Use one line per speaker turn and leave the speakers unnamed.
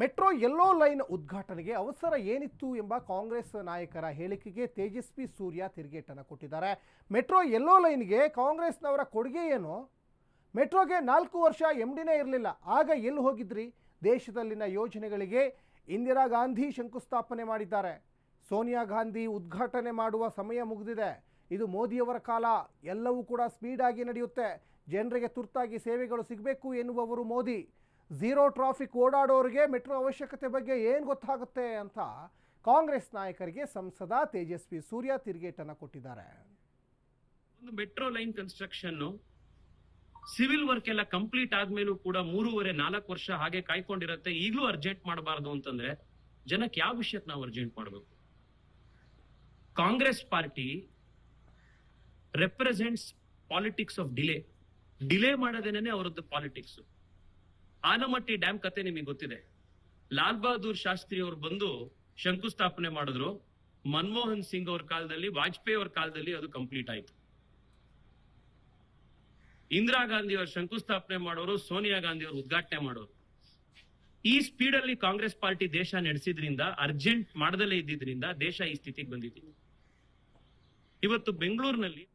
Metro yellow line ಉದ್ಘಾಟನೆಗೆ ಅವಸರ ಏನಿತ್ತು ಎಂಬ ಕಾಂಗ್ರೆಸ್ ನಾಯಕರ ಹೇಳಿಕೆಗೆ ತೇಜಸ್ವಿ ಸೂರ್ಯ ತಿರುಗೇಟನ್ನು ಕೊಟ್ಟಿದ್ದಾರೆ. ಮೆಟ್ರೋ ಯೆಲ್ಲೋ ಲೈನ್ಗೆ ಕಾಂಗ್ರೆಸ್ನವರ ಕೊಡುಗೆ ಏನು? ಮೆಟ್ರೋಗೆ ನಾಲ್ಕು ವರ್ಷ ಎಂ ಡಿನೇ ಇರಲಿಲ್ಲ, ಆಗ ಎಲ್ಲಿ ಹೋಗಿದ್ರಿ? ದೇಶದಲ್ಲಿನ ಯೋಜನೆಗಳಿಗೆ ಇಂದಿರಾ ಗಾಂಧಿ ಶಂಕುಸ್ಥಾಪನೆ ಮಾಡಿದ್ದಾರೆ. ಸೋನಿಯಾ ಗಾಂಧಿ ಉದ್ಘಾಟನೆ ಮಾಡುವ ಸಮಯ ಮುಗಿದಿದೆ. ಇದು ಮೋದಿಯವರ ಕಾಲ, ಎಲ್ಲವೂ ಕೂಡ ಸ್ಪೀಡಾಗಿ ನಡೆಯುತ್ತೆ. ಜನರಿಗೆ ತುರ್ತಾಗಿ ಸೇವೆಗಳು ಸಿಗಬೇಕು ಎನ್ನುವವರು ಮೋದಿ. ಝೀರೋ ಟ್ರಾಫಿಕ್ ಓಡಾಡೋರಿಗೆ ಮೆಟ್ರೋ ಅವಶ್ಯಕತೆ ಬಗ್ಗೆ ಏನು ಗೊತ್ತಾಗುತ್ತೆ ಅಂತ ಕಾಂಗ್ರೆಸ್ ನಾಯಕರಿಗೆ ಸಂಸದ ತೇಜಸ್ವಿ ಸೂರ್ಯ ತಿರುಗೇಟನ್ನು ಕೊಟ್ಟಿದ್ದಾರೆ.
ಒಂದು metro line construction civil work ಎಲ್ಲ ಕಂಪ್ಲೀಟ್ ಆದ್ಮೇಲೂ ಕೂಡ ಮೂರುವರೆ, ನಾಲ್ಕು ವರ್ಷ ಹಾಗೆ ಕಾಯ್ಕೊಂಡಿರತ್ತೆ. ಈಗಲೂ ಅರ್ಜೆಂಟ್ ಮಾಡಬಾರ್ದು ಅಂತಂದ್ರೆ ಜನಕ್ಕೆ ಯಾವ ವಿಷಯಕ್ಕೆ ನಾವು ಅರ್ಜೆಂಟ್ ಮಾಡಬೇಕು? Congress party represents politics of delay delay ಮಾಡೋದೇನೆ ಅವರದ್ದು ಪಾಲಿಟಿಕ್ಸ್ ಆನಮಟ್ಟಿ ಡ್ಯಾಮ್ ಕತೆ ನಿಮಗೆ ಗೊತ್ತಿದೆ. ಲಾಲ್ ಬಹದ್ದೂರ್ ಶಾಸ್ತ್ರಿ ಅವರು ಬಂದು ಶಂಕುಸ್ಥಾಪನೆ ಮಾಡಿದ್ರು. ಮನಮೋಹನ್ ಸಿಂಗ್ ಅವ್ರ ಕಾಲದಲ್ಲಿ, ವಾಜಪೇಯಿ ಅವ್ರ ಕಾಲದಲ್ಲಿ ಅದು ಕಂಪ್ಲೀಟ್ ಆಯ್ತು. ಇಂದಿರಾ ಗಾಂಧಿ ಅವರು ಶಂಕುಸ್ಥಾಪನೆ ಮಾಡೋರು, ಸೋನಿಯಾ ಗಾಂಧಿ ಅವರು ಉದ್ಘಾಟನೆ ಮಾಡೋರು. ಈ ಸ್ಪೀಡ್ ಅಲ್ಲಿ ಕಾಂಗ್ರೆಸ್ ಪಾರ್ಟಿ ದೇಶ ನಡೆಸಿದ್ರಿಂದ, ಅರ್ಜೆಂಟ್ ಮಾಡದಲ್ಲೇ ಇದ್ದಿದ್ರಿಂದ ದೇಶ ಈ ಸ್ಥಿತಿಗೆ ಬಂದಿದೆ. ಇವತ್ತು ಬೆಂಗಳೂರಿನಲ್ಲಿ